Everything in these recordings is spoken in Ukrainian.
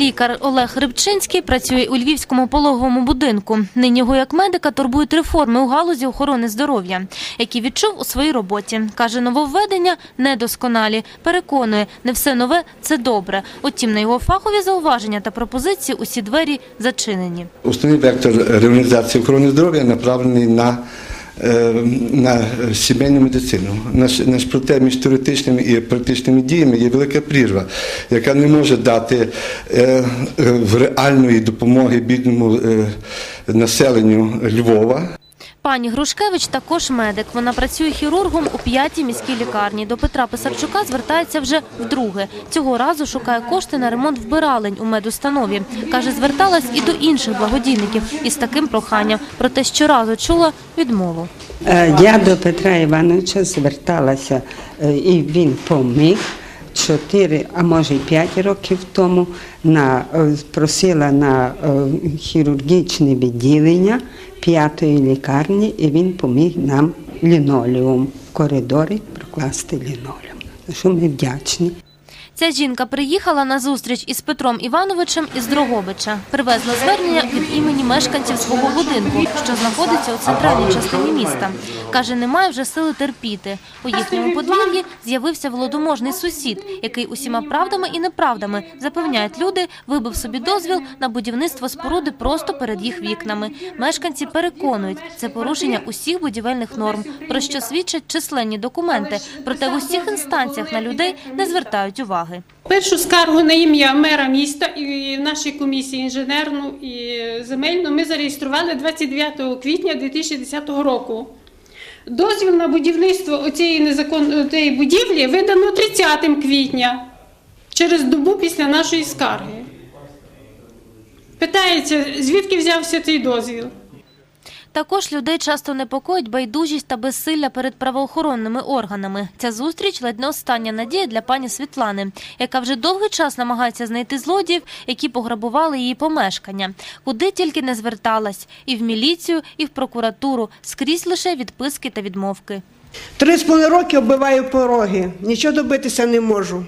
Лікар Олег Рибчинський працює у львівському пологовому будинку. Нині його як медика турбують реформи у галузі охорони здоров'я, які відчув у своїй роботі. Каже, нововведення недосконалі. Переконує, не все нове це добре. Утім, на його фахові зауваження та пропозиції усі двері зачинені. Основний вектор реорганізації охорони здоров'я направлений на, на сімейну медицину. Наш, проте між теоретичними і практичними діями є велика прірва, яка не може дати е, е, реальної допомоги бідному е, населенню Львова. Пані Грушкевич також медик. Вона працює хірургом у п'ятій міській лікарні. До Петра Писарчука звертається вже вдруге. Цього разу шукає кошти на ремонт вбиралень у медустанові. Каже, зверталась і до інших благодійників із таким проханням. Проте щоразу чула відмову. Е, Я до Петра Івановича зверталася, е, і він поміг. Чотири, а може й 5 років тому на, е, просила на е, хірургічне відділення п'ятої лікарні, і він поміг нам лінолеум коридорі прокласти лінолеум. Що ми вдячні. Ця жінка приїхала на зустріч із Петром Івановичем із Дрогобича. Привезла звернення від імені мешканців свого будинку, що знаходиться у центральній частині міста. Каже, немає вже сили терпіти. У їхньому подвір'ї з'явився володоможний сусід, який усіма правдами і неправдами запевняють люди, вибив собі дозвіл на будівництво споруди просто перед їх вікнами. Мешканці переконують, це порушення усіх будівельних норм, про що свідчать численні документи. Проте в усіх інстанціях на людей не звертають уваги. Першу скаргу на ім'я мера міста і в нашій комісії інженерну і земельну ми зареєстрували 29 квітня 2010 року. Дозвіл на будівництво цієї незаконної будівлі видано 30 квітня, через добу після нашої скарги. Питається, звідки взявся цей дозвіл? Також людей часто непокоїть байдужість та безсилля перед правоохоронними органами. Ця зустріч ледь не остання надія для пані Світлани, яка вже довгий час намагається знайти злодіїв, які пограбували її помешкання. Куди тільки не зверталась – і в міліцію, і в прокуратуру. Скрізь лише відписки та відмовки. Три з половиною роки оббиваю пороги, нічого добитися не можу.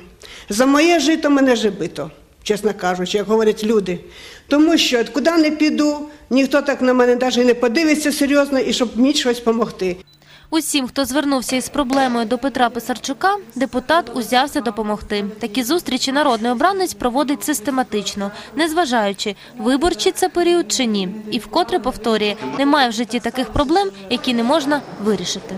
За моє жито мене жебито, чесно кажучи, як говорять люди. Тому що куди не піду, ніхто так на мене навіть не подивиться серйозно і щоб мені щось допомогти. Усім, хто звернувся із проблемою до Петра Писарчука, депутат узявся допомогти. Такі зустрічі народний обранець проводить систематично, незважаючи, виборчий це період чи ні. І вкотре повторює, немає в житті таких проблем, які не можна вирішити.